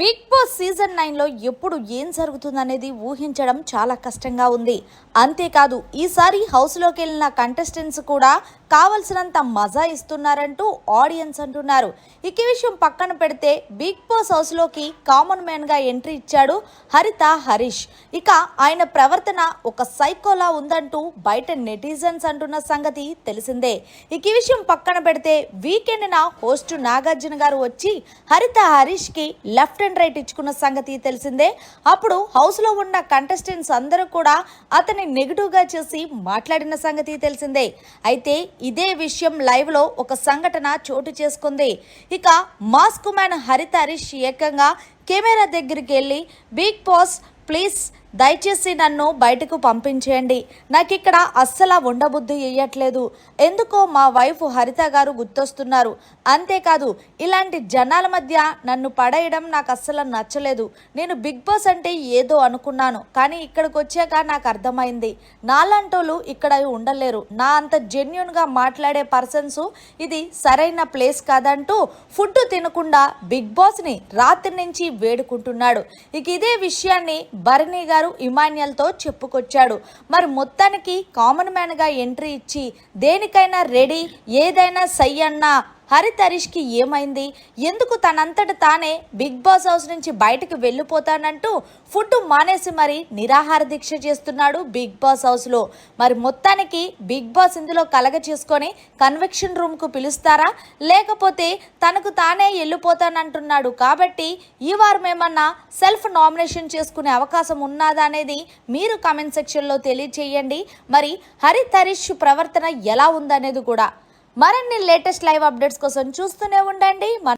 Big boss season నైన్లో ఎప్పుడు ఏం జరుగుతుందనేది ఊహించడం చాలా కష్టంగా ఉంది. అంతేకాదు ఈసారి హౌస్లోకి వెళ్ళిన కంటెస్టెంట్స్ కూడా కావలసినంత మజా ఇస్తున్నారంటూ ఆడియన్స్ అంటున్నారు. ఇక విషయం పక్కన పెడితే బిగ్ బాస్ హౌస్లోకి కామన్ మ్యాన్గా ఎంట్రీ ఇచ్చాడు హరిత హరీష్. ఇక ఆయన ప్రవర్తన ఒక సైకోలా ఉందంటూ బయట నెటిజన్స్ అంటున్న సంగతి తెలిసిందే. ఇక విషయం పక్కన పెడితే వీకెండ్న హోస్ట్ నాగార్జున గారు వచ్చి హరిత హరీష్కి లెఫ్ట్ అండ్ రైట్ ఇచ్చుకున్న సంగతి తెలిసిందే. అప్పుడు హౌస్లో ఉన్న కంటెస్టెంట్స్ అందరూ కూడా అతన్ని నెగిటివ్గా చేసి మాట్లాడిన సంగతి తెలిసిందే. అయితే ఇదే విషయం లైవ్లో ఒక సంఘటన చోటు చేసుకుంది. ఇక మాస్క్ మ్యాన్ హరిత హరీష్ ఏకంగా కెమెరా దగ్గరికి వెళ్ళి బిగ్ బాస్ ప్లీజ్ దయచేసి నన్ను బయటకు పంపించేయండి. నాకు ఇక్కడ అస్సలు ఉండబుద్ధి ఇయ్యట్లేదు. ఎందుకో మా వైఫ్ హరిత గారు గుర్తొస్తున్నారు. అంతేకాదు ఇలాంటి జనాల మధ్య నన్ను పడేయడం నాకు అస్సలు నచ్చలేదు. నేను బిగ్ బాస్ అంటే ఏదో అనుకున్నాను కానీ ఇక్కడికి వచ్చాక నాకు అర్థమైంది నాలాంటోళ్ళు ఇక్కడ ఉండలేరు. నా అంత జెన్యున్గా మాట్లాడే పర్సన్స్ ఇది సరైన ప్లేస్ కాదంటూ ఫుడ్ తినకుండా బిగ్ బాస్ని రాత్రి నుంచి వేడుకుంటున్నాడు. ఇక ఇదే విషయాన్ని భరణి గారు ఇమాన్యుయల్తో చెప్పుకొచ్చాడు. మరి మొత్తానికి కామన్ మ్యాన్గా ఎంట్రీ ఇచ్చి దేనికైనా రెడీ ఏదైనా సై అన్నా హరిత్ హరీష్కి ఏమైంది? ఎందుకు తనంతట తానే బిగ్ బాస్ హౌస్ నుంచి బయటకు వెళ్ళిపోతానంటూ ఫుడ్ మానేసి మరి నిరాహార దీక్ష చేస్తున్నాడు బిగ్ బాస్ హౌస్లో. మరి మొత్తానికి బిగ్ బాస్ ఇందులో కలగ చేసుకొని కన్వెక్షన్ రూమ్కు పిలుస్తారా? లేకపోతే తనకు తానే వెళ్ళిపోతానంటున్నాడు. కాబట్టి ఈ వారం ఏమన్నా సెల్ఫ్ నామినేషన్ చేసుకునే అవకాశం ఉన్నదా అనేది మీరు కామెంట్ సెక్షన్లో తెలియచేయండి. మరి హరిత్ హరీష్ ప్రవర్తన ఎలా ఉందనేది కూడా. మరిన్ని లేటెస్ట్ లైవ్ అప్డేట్స్ కోసం చూస్తూనే ఉండండి.